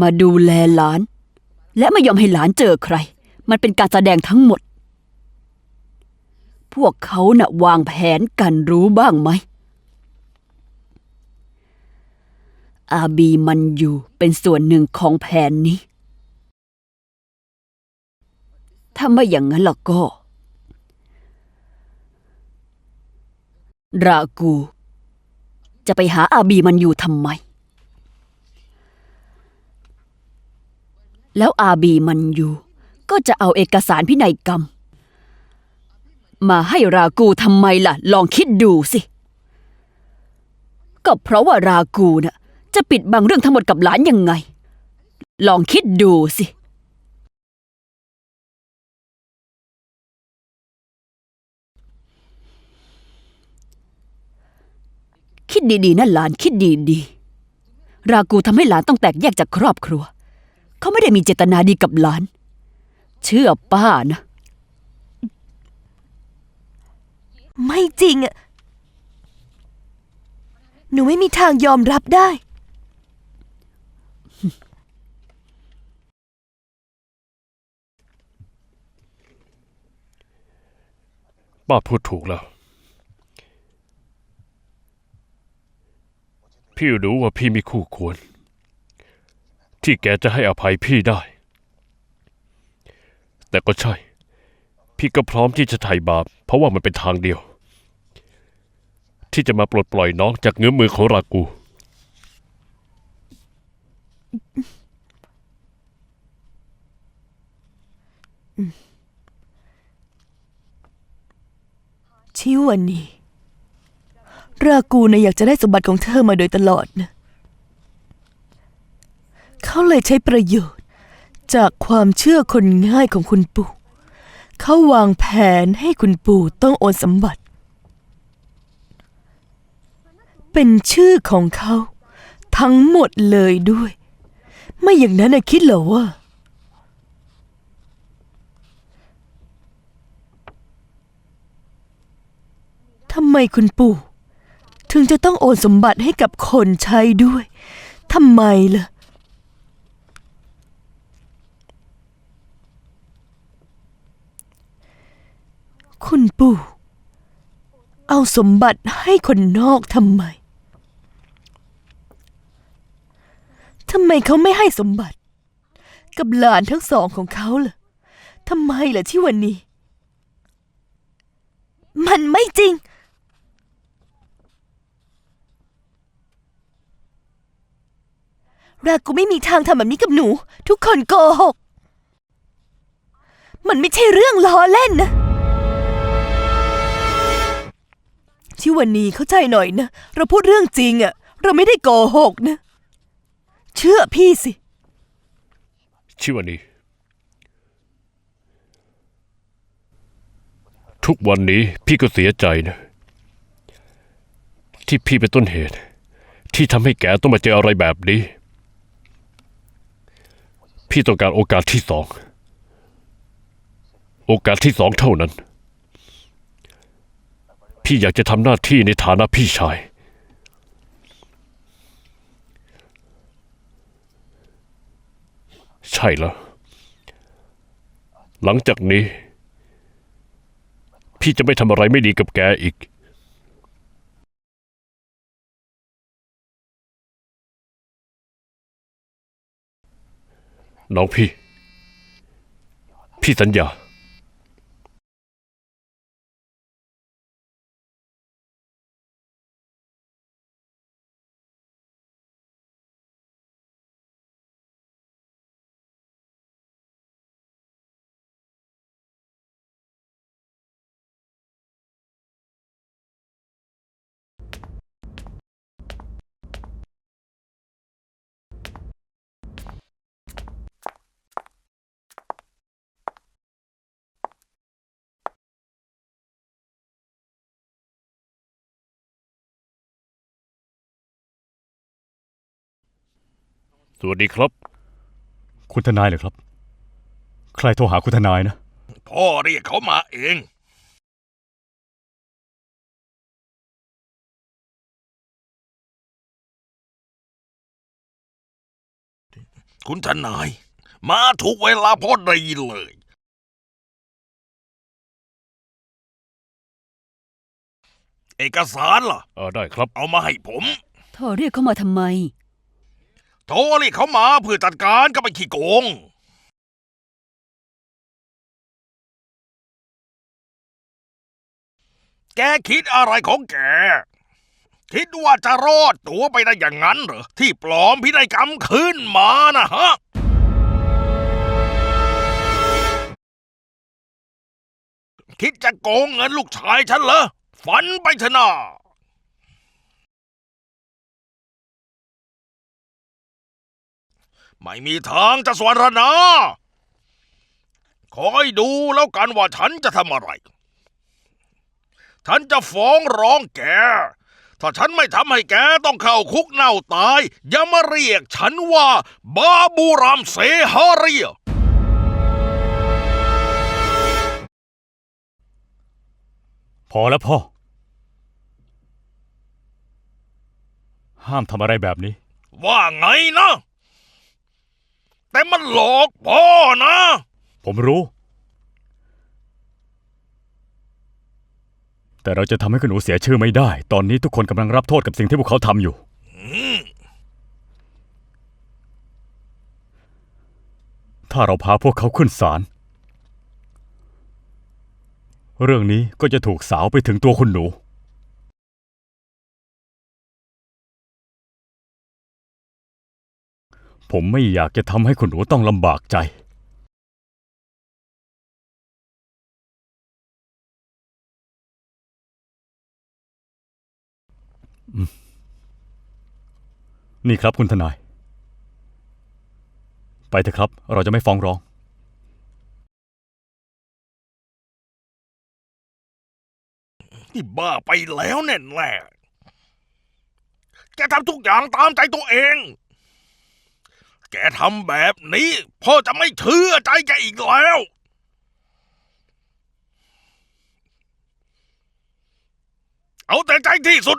มาดูแลหลาน และไม่ยอมให้หลานเจอใคร มันเป็นการแสดงทั้งหมด พวกเขาน่ะวางแผนกันรู้บ้างไหม อาบีมันอยู่เป็นส่วนหนึ่งของแผนนี้ ถ้าไม่อย่างนั้นล่ะก็ รากู จะไปหาอาบีมันอยู่ทำไม แล้วอาบีมันอยู่ก็จะเอาเอกสารพินัยกรรม มาให้รากูทำไมล่ะ ลองคิดดูสิ ก็เพราะว่ารากูน่ะ จะปิดบังเรื่องทั้งหมดกับหลานยังไง ลองคิดดูสิคิดดีๆนะหลานคิดดีๆ รากูทำให้หลานต้องแตกแยกจากครอบครัว เขาไม่ได้มีเจตนาดีกับหลาน เชื่อป้านะ ไม่จริงอะหนูไม่มีทางยอมรับได้ ป้าพูดถูกแล้ว พี่รู้ว่าพี่ไม่คู่ควร ที่แกจะให้อภัยพี่ได้ แต่ก็ใช่ พี่ก็พร้อมที่จะไถ่บาป เพราะว่ามันเป็นทางเดียว ที่จะมาปลดปล่อยน้องจากเงื้อมือของรากู ชิวันนี้รากูนะอยากจะได้สมบัติของเธอมาโดยตลอดนะ เขาเลยใช้ประโยชน์ จากความเชื่อคนง่ายของคุณปู่ เขาวางแผนให้คุณปู่ต้องโอนสมบัติ เป็นชื่อของเขา ทั้งหมดเลยด้วย ไม่อย่างนั้นนะคิดเหรอว่าทำไมคุณปู่ถึงจะต้องโอนสมบัติให้กับคนใช้ด้วย ทำไมล่ะ คุณปู่ เอาสมบัติให้คนนอกทำไม ทำไมเขาไม่ให้สมบัติ กับหลานทั้งสองของเขาล่ะทำไมล่ะที่วันนี้ มันไม่จริง รากูไม่มีทางทำแบบนี้กับหนู ทุกคนโกหก มันไม่ใช่เรื่องล้อเล่นนะ ที่วันนี้เข้าใจหน่อยนะ เราพูดเรื่องจริงอะเราไม่ได้โกหกนะ เชื่อพี่สิชื่อวันนี้ทุกวันนี้พี่ก็เสียใจนะ ที่พี่เป็นต้นเหตุ ที่ทำให้แกต้องมาเจออะไรแบบนี้ พี่ต้องการโอกาสที่สอง โอกาสที่สองเท่านั้น พี่อยากจะทำหน้าที่ในฐานะพี่ชาย ใช่แล้ว หลังจากนี้ พี่จะไม่ทำอะไรไม่ดีกับแกอีกน้องพี่ พี่สัญญา สวัสดีครับ คุณทนายเหรอครับ ใครโทรหาคุณทนายนะ พ่อเรียกเขามาเอง คุณทนาย มาถูกเวลาพอดีเลย เอกสารล่ะ เออได้ครับ เอามาให้ผมเธอเรียกเขามาทำไม โทรเรียกเขามาเพื่อจัดการกับไอ้ขี้โกง แกคิดอะไรของแก คิดว่าจะรอดตัวไปได้อย่างนั้นเหรอ ที่ปลอมพินัยกรรมขึ้นมานะฮะคิดจะโกงเงินลูกชายฉันเหรอ ฝันไปเถอะ ไม่มีทางจะสวรรณาคอยดูแล้วกันว่าฉันจะทำอะไร ฉันจะฟ้องร้องแก ถ้าฉันไม่ทำให้แกต้องเข้าคุกเน่าตาย อย่ามาเรียกฉันว่า บาบูรามเซฮาเรียพอแล้วพ่อ ห้ามทำอะไรแบบนี้ ว่าไงนะ แต่มันหลอกพ่อนะ ผมรู้ แต่เราจะทำให้คุณหนูเสียชื่อไม่ได้ ตอนนี้ทุกคนกำลังรับโทษกับสิ่งที่พวกเขาทำอยู่ ถ้าเราพาพวกเขาขึ้นศาล เรื่องนี้ก็จะถูกสาวไปถึงตัวคุณหนู ผมไม่อยากจะทำให้คุณหนูต้องลำบากใจ นี่ครับคุณทนาย ไปเถอะครับ เราจะไม่ฟ้องร้อง นี่บ้าไปแล้วแน่แน่ๆแกทำทุกอย่างตามใจตัวเอง แกทำแบบนี้ พ่อจะไม่เชื่อใจแกอีกแล้ว เอาแต่ใจที่สุด